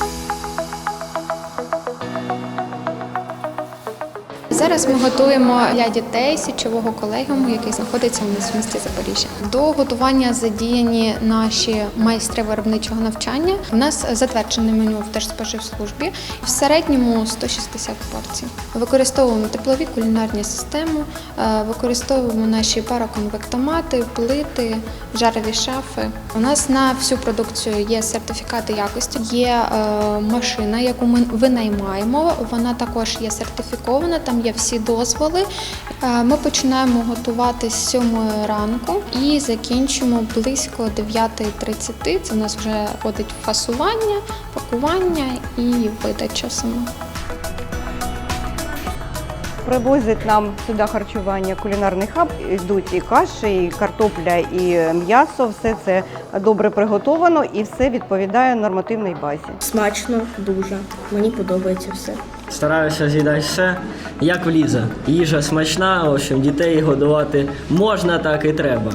Thank you. Зараз ми готуємо для дітей січового колегіуму, який знаходиться у нас в місті Запоріжжя. До готування задіяні наші майстри виробничого навчання. У нас затверджене меню в Держспоживслужбі. В середньому 160 порцій. Використовуємо теплові кулінарні системи, е, використовуємо наші пароконвектомати, плити, жарові шафи. У нас на всю продукцію є сертифікати якості, є е, машина, яку ми винаймаємо. Вона також є сертифікована, там є всі дозволи. Е, Ми починаємо готувати з 7 ранку і закінчимо близько 9.30. Це у нас вже входить фасування, пакування і видача сама. Привозять нам сюди харчування кулінарний хаб. Йдуть і каші, і картопля, і м'ясо. Все це добре приготовано і все відповідає нормативній базі. Смачно, дуже. Мені подобається все. Стараюся з'їдати все, як влізе. Їжа смачна, в общем, дітей годувати можна, так і треба.